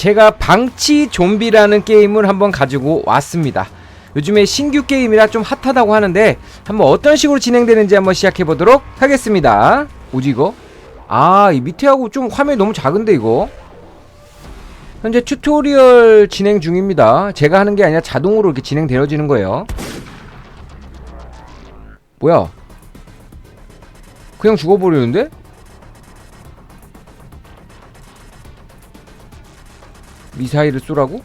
제가 방치 좀비라는 게임을 한번 가지고 왔습니다. 요즘에 신규 게임이라 좀 핫하다고 하는데 한번 어떤 식으로 진행되는지 한번 시작해 보도록 하겠습니다. 뭐지 이거? 아, 이 밑에 하고 좀 화면이 너무 작은데 이거. 현재 튜토리얼 진행 중입니다. 제가 하는 게 아니라 자동으로 이렇게 진행되어지는 거예요. 뭐야? 그냥 죽어버리는데? 미사일을 쏘라고?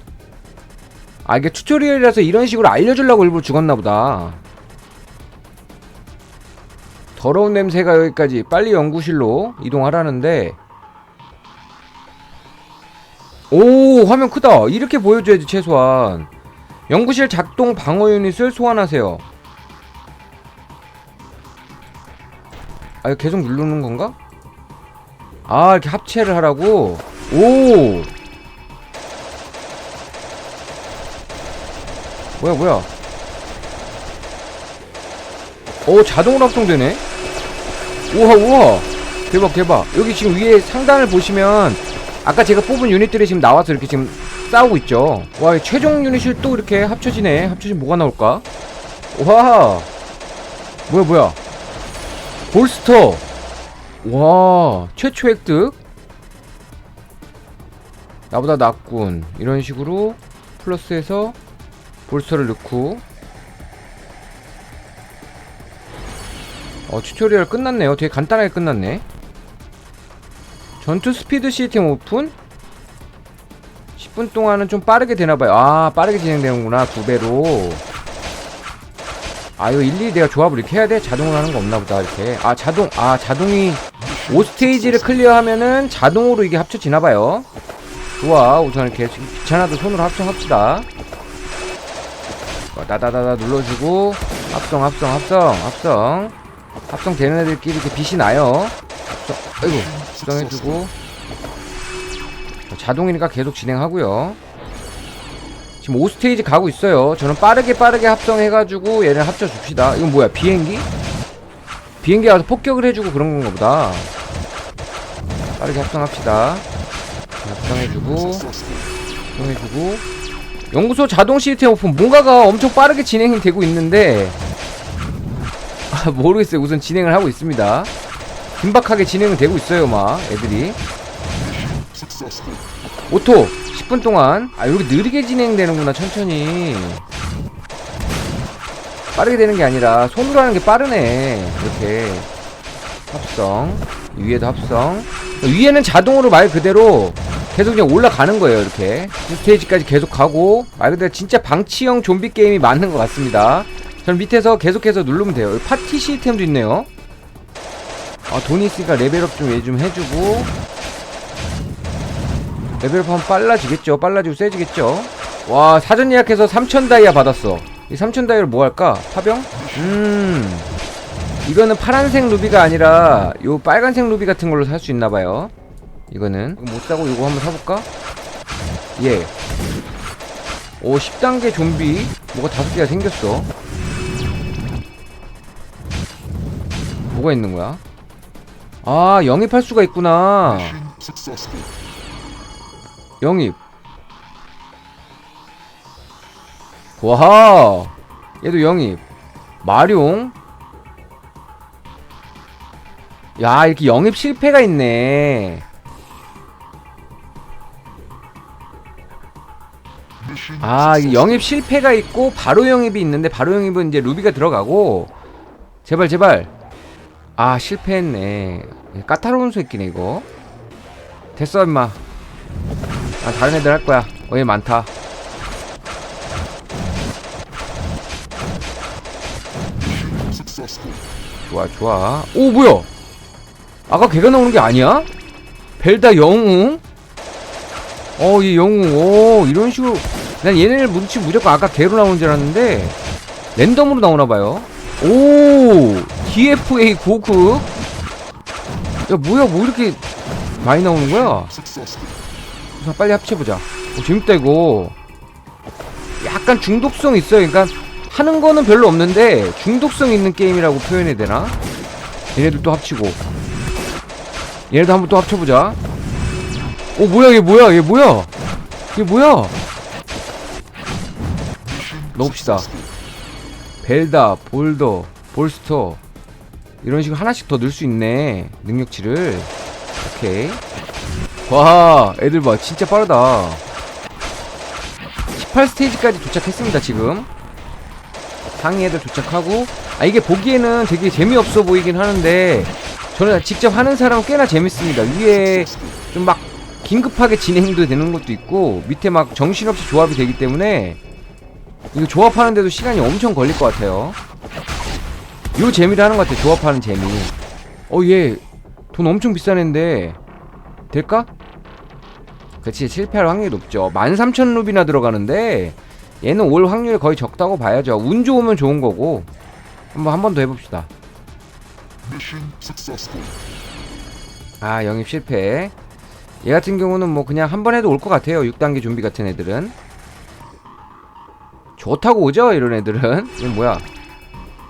아 이게 튜토리얼이라서 이런 식으로 알려주려고 일부러 죽었나 보다 더러운 냄새가 여기까지 빨리 연구실로 이동하라는데 오 화면 크다 이렇게 보여줘야지 최소한 연구실 작동 방어 유닛을 소환하세요 아 계속 누르는 건가? 아 이렇게 합체를 하라고? 오 뭐야 뭐야? 오 자동으로 합성되네? 우와 우와. 대박 대박. 여기 지금 위에 상단을 보시면 아까 제가 뽑은 유닛들이 지금 나와서 이렇게 지금 싸우고 있죠. 와이 최종 유닛이 또 이렇게 합쳐지네. 합쳐지면 뭐가 나올까? 와. 뭐야 뭐야? 볼스터. 와 최초 획득. 나보다 낫군. 이런 식으로 플러스해서 볼스터를 넣고. 어 튜토리얼 끝났네요. 되게 간단하게 끝났네. 전투 스피드 시스템 오픈? 10분 동안은 좀 빠르게 되나봐요. 아 빠르게 진행되는구나 두 배로. 아 이거 일일이 내가 조합을 이렇게 해야 돼? 자동으로 하는 거 없나 보다 이렇게. 아 자동 아 자동이 5스테이지를 클리어하면은 자동으로 이게 합쳐지나봐요. 좋아 우선 이렇게 귀찮아도 손으로 합성합시다 어, 다다다다 눌러주고 합성 합성 합성 합성. 합성 되는 애들끼리 이렇게 빛이 나요. 합성 아이고 합성해주고. 어, 자동이니까 계속 진행하고요. 지금 5스테이지 가고 있어요. 저는 빠르게 빠르게 합성해가지고 얘를 합쳐줍시다. 이건 뭐야 비행기? 비행기 와서 폭격을 해주고 그런 건가 보다. 빠르게 합성합시다. 합성해주고 합성해주고 연구소 자동 시스템 오픈. 뭔가가 엄청 빠르게 진행이 되고 있는데 아, 모르겠어요. 우선 진행을 하고 있습니다. 긴박하게 진행은 되고 있어요 막 애들이. 오토 10분 동안. 아 여기 느리게 진행되는구나 천천히. 빠르게 되는 게 아니라 손으로 하는 게 빠르네. 이렇게. 합성. 위에도 합성. 위에는 자동으로 말 그대로 계속 그냥 올라가는 거예요 이렇게. 스테이지까지 계속 가고 말 그대로 진짜 방치형 좀비 게임이 맞는 것 같습니다. 저는 밑에서 계속해서 누르면 돼요. 파티 시스템도 있네요. 아 돈이 있으니까 레벨업 좀얘좀 해주고. 레벨업 하면 빨라지겠죠. 빨라지고 세지겠죠. 와 사전 예약해서 3000 다이아 받았어. 이3000 다이아를 뭐 할까? 파병? 음. 이거는 파란색 루비가 아니라 요 빨간색 루비 같은 걸로 살 수 있나봐요 이거는. 이거 못 사고 이거 한번 사볼까? 예. 오 10단계 좀비. 뭐가 다섯 개가 생겼어. 뭐가 있는 거야? 아 영입할 수가 있구나. 영입. 와 얘도 영입. 마룡? 야 이렇게 영입 실패가 있네 아 영입 실패가 있고 바로 영입이 있는데 바로 영입은 이제 루비가 들어가고 제발 제발. 아 실패했네. 까다로운 새끼네 이거. 됐어 임마. 아 다른 애들 할 거야. 어얘 많다. 좋아 좋아. 오 뭐야? 아까 걔가 나오는 게 아니야? 벨다 영웅? 어, 이 영웅, 오, 이런 식으로. 난 얘네를 뭉치 무조건 아까 걔로 나오는 줄 알았는데, 랜덤으로 나오나봐요. 오, DFA 고크? 야, 뭐야, 뭐 이렇게 많이 나오는 거야? 우선 빨리 합쳐보자. 오, 재밌다, 이거. 약간 중독성 있어요. 그러니까, 하는 거는 별로 없는데, 중독성 있는 게임이라고 표현해야 되나? 얘네들 또 합치고. 얘네도 한번 또 합쳐보자. 오 뭐야 얘 뭐야 얘 뭐야 이게 뭐야? 넣읍시다. 벨다, 볼더, 볼스터. 이런 식으로 하나씩 더 넣을 수 있네 능력치를. 오케이. 와 애들 봐. 진짜 빠르다. 18스테이지까지 도착했습니다 지금. 상위 애들 도착하고. 아 이게 보기에는 되게 재미없어 보이긴 하는데 저는 직접 하는 사람은 꽤나 재밌습니다. 위에 좀 막 긴급하게 진행도 되는 것도 있고 밑에 막 정신없이 조합이 되기 때문에 이거 조합하는데도 시간이 엄청 걸릴 것 같아요. 요 재미를 하는 것 같아 조합하는 재미. 어얘 돈 엄청 비싼 앤데 될까? 그치 실패할 확률이 높죠. 13,000루비나 들어가는데 얘는 올 확률이 거의 적다고 봐야죠. 운 좋으면 좋은 거고 한번 한 번 더 해봅시다. 아 영입 실패. 얘 같은 경우는 뭐 그냥 한 번 해도 올 것 같아요. 6단계 좀비 같은 애들은 좋다고 오죠 이런 애들은? 이건 뭐야?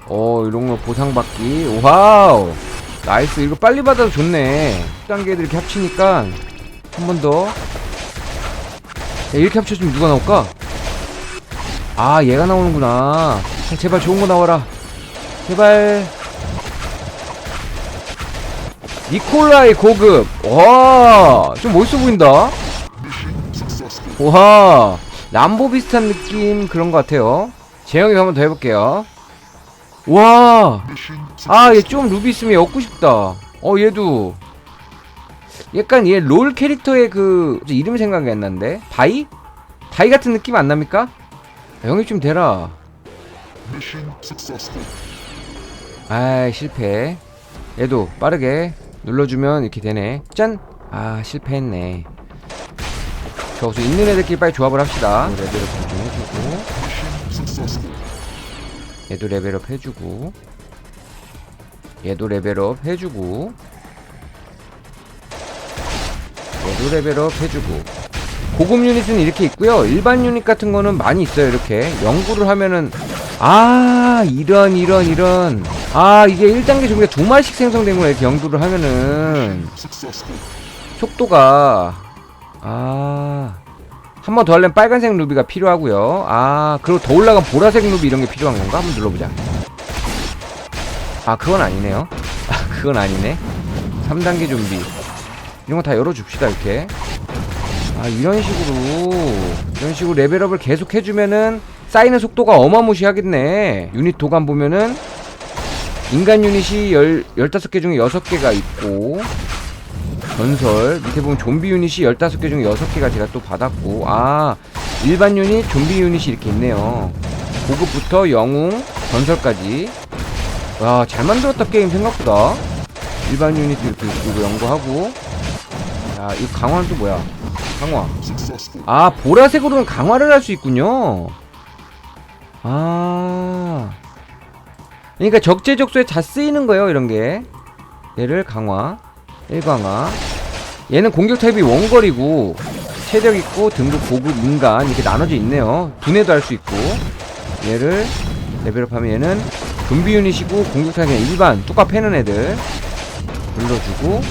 어 이런 거 보상받기. 와우! 나이스. 이거 빨리 받아도 좋네. 6단계 애들 이렇게 합치니까 한 번더. 이렇게 합쳐주면 누가 나올까? 아 얘가 나오는구나. 제발 좋은 거 나와라. 제발. 니콜라이 고급. 와좀 멋있어 보인다. 와 람보 비슷한 느낌 그런 것 같아요 재영이 한번 더 해볼게요 와아 Mission 얘. 좀 루비 있으면 엮고 싶다 어 얘도 약간 얘 롤 캐릭터의 그 이름 생각이 안 나는데 바이? 바이 같은 느낌 안 납니까? 영입 좀 되라 Mission successful. 아 실패 얘도 빠르게 눌러주면 이렇게 되네 짠! 아 실패했네 저기서 있는 애들끼리 빨리 조합을 합시다. 레벨업 좀 해주고. 얘도 레벨업 해주고. 얘도 레벨업 해주고. 얘도 레벨업 해주고. 고급 유닛은 이렇게 있고요. 일반 유닛 같은 거는 많이 있어요 이렇게. 연구를 하면은 아 이런 이런 이런. 아 이게 1단계 종류가 두 마리씩 생성되는구나 이렇게 연구를 하면은. 속도가 아. 한 번 더 하려면 빨간색 루비가 필요하고요. 아, 그리고 더 올라간 보라색 루비 이런 게 필요한 건가? 한번 눌러보자. 아, 그건 아니네요. 아, 그건 아니네. 3단계 좀비. 이런 거 다 열어줍시다, 이렇게. 아, 이런 식으로. 이런 식으로 레벨업을 계속 해주면은 쌓이는 속도가 어마무시하겠네. 유닛 도감 보면은 인간 유닛이 열, 15개 중에 6개가 있고 전설. 밑에 보면 좀비 유닛이 15개 중에 6개가 제가 또 받았고. 아 일반 유닛 좀비 유닛이 이렇게 있네요. 고급부터 영웅 전설까지. 와 잘 만들었다 게임 생각보다. 일반 유닛 이렇게 이거 연구하고. 야이 강화는 또 뭐야? 강화. 아 보라색으로는 강화를 할 수 있군요. 아. 그러니까 적재적소에 다 쓰이는 거예요 이런 게. 얘를 강화. 1강화 얘는 공격 타입이 원거리고 체력 있고 등급 고급 인간 이렇게 나눠져 있네요. 두뇌도 할 수 있고. 얘를 레벨업하면 얘는 좀비 유닛이고 공격 타입이 그냥 일반 뚜까 패는 애들 눌러주고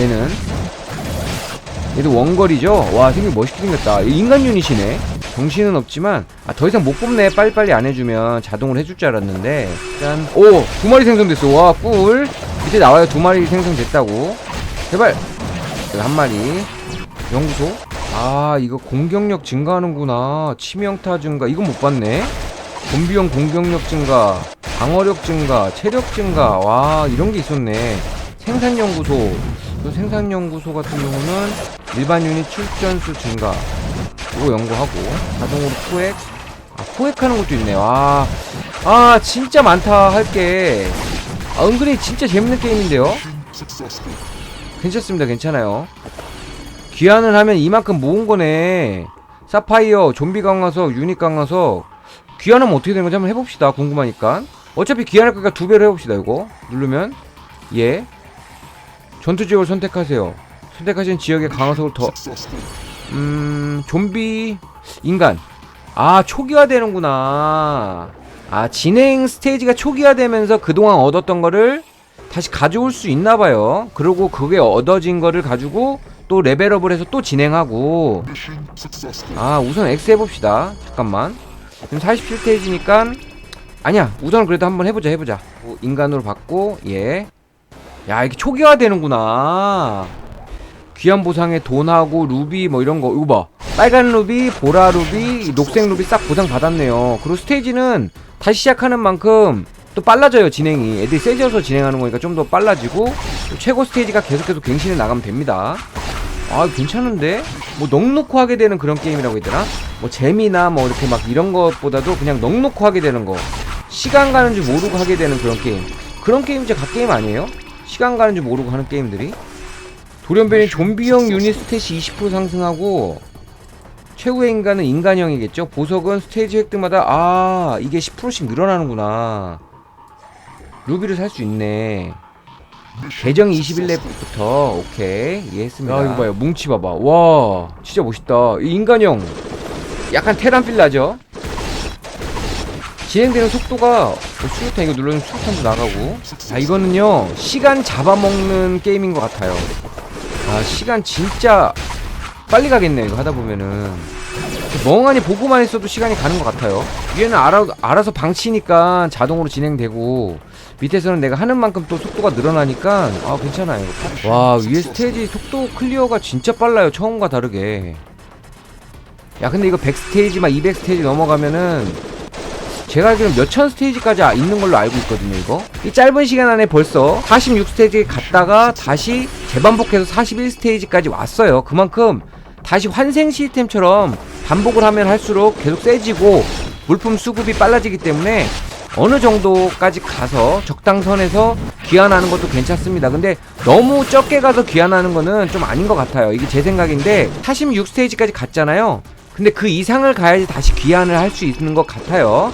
얘는 얘도 원거리죠? 와 생긴 멋있게 생겼다. 얘 인간 유닛이네. 정신은 없지만 아, 더 이상 못 뽑네. 빨리빨리 안 해주면 자동으로 해줄 줄 알았는데. 짠 오! 두 마리 생성됐어. 와꿀! 밑에 나와요. 두 마리 생성됐다고 제발. 여기 한 마리. 연구소. 아 이거 공격력 증가하는구나. 치명타 증가. 이건 못 봤네. 좀비형 공격력 증가 방어력 증가 체력 증가. 와 이런 게 있었네. 생산연구소. 그 생산연구소 같은 경우는 일반 유닛 출전수 증가. 이거 연구하고. 자동으로 포획. 아 포획하는 것도 있네. 와. 아 진짜 많다 할게. 아, 은근히 진짜 재밌는 게임인데요. 괜찮습니다 괜찮아요. 귀환을 하면 이만큼 모은 거네. 사파이어 좀비 강화석 유닛 강화석. 귀환하면 어떻게 되는 건지 한번 해봅시다 궁금하니까. 어차피 귀환할 거니까 두 배로 해봅시다 이거. 누르면. 예. 전투 지역을 선택하세요. 선택하신 지역의 강화석을 더. 음, 좀비 인간. 아, 초기화되는구나. 아, 진행 스테이지가 초기화되면서 그동안 얻었던 거를 다시 가져올 수 있나 봐요. 그리고 그게 얻어진 거를 가지고 또 레벨업을 해서 또 진행하고. 아 우선 X 해봅시다. 잠깐만. 지금 47스테이지니까 아니야 우선 그래도 한번 해보자 해보자. 뭐, 인간으로 받고 예야 이게 초기화 되는구나. 귀한 보상에 돈하고 루비 뭐 이런 거. 이거 봐. 빨간 루비 보라 루비 녹색 루비 싹 보상 받았네요. 그리고 스테이지는 다시 시작하는 만큼 또 빨라져요 진행이. 애들이 세져서 진행하는 거니까 좀 더 빨라지고 또 최고 스테이지가 계속해서 갱신해 나가면 됩니다. 아 괜찮은데? 뭐 넉넉히 하게 되는 그런 게임이라고 해야 되나? 뭐 재미나 뭐 이렇게 막 이런 것보다도 그냥 넉넉히 하게 되는 거. 시간 가는 줄 모르고 하게 되는 그런 게임. 그런 게임 이제 각 게임 아니에요? 시간 가는 줄 모르고 하는 게임들이? 돌연변이 좀비형 유닛 스탯이 20% 상승하고 최후의 인간은 인간형이겠죠? 보석은 스테이지 획득마다 아 이게 10%씩 늘어나는구나 루비를 살 수 있네. 계정 21렙부터 오케이. 이해했습니다. 야 이거 봐요. 뭉치 봐봐. 와 진짜 멋있다. 이 인간형. 약간 테란필라죠? 진행되는 속도가 어, 수류탄 이거 눌러주면 수류탄도 나가고. 자 이거는요 시간 잡아먹는 게임인 것 같아요. 아 시간 진짜 빨리 가겠네 이거 하다 보면은 멍하니 보고만 있어도 시간이 가는 것 같아요. 위에는 알아, 알아서 방치니까 자동으로 진행되고 밑에서는 내가 하는 만큼 또 속도가 늘어나니까 아 괜찮아요. 와 위에 스테이지 속도 클리어가 진짜 빨라요 처음과 다르게. 야 근데 이거 100 스테이지 막 200 스테이지 넘어가면은 제가 알기로는 몇천 스테이지까지 아- 있는 걸로 알고 있거든요 이거. 이 짧은 시간 안에 벌써 46 스테이지 갔다가 다시 재반복해서 41 스테이지까지 왔어요. 그만큼 다시 환생 시스템처럼 반복을 하면 할수록 계속 세지고 물품 수급이 빨라지기 때문에 어느 정도까지 가서 적당선에서 귀환하는 것도 괜찮습니다. 근데 너무 적게 가서 귀환하는 거는 좀 아닌 것 같아요. 이게 제 생각인데 46 스테이지까지 갔잖아요. 근데 그 이상을 가야지 다시 귀환을 할 수 있는 것 같아요.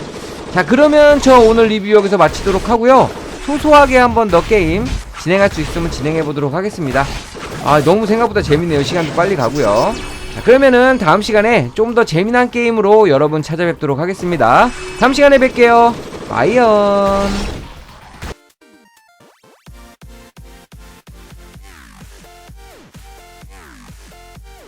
자 그러면 저 오늘 리뷰 여기서 마치도록 하고요. 소소하게 한번 더 게임 진행할 수 있으면 진행해 보도록 하겠습니다. 아 너무 생각보다 재밌네요. 시간도 빨리 가고요. 자, 그러면은 다음 시간에 좀 더 재미난 게임으로 여러분 찾아뵙도록 하겠습니다. 다음 시간에 뵐게요. 바이언.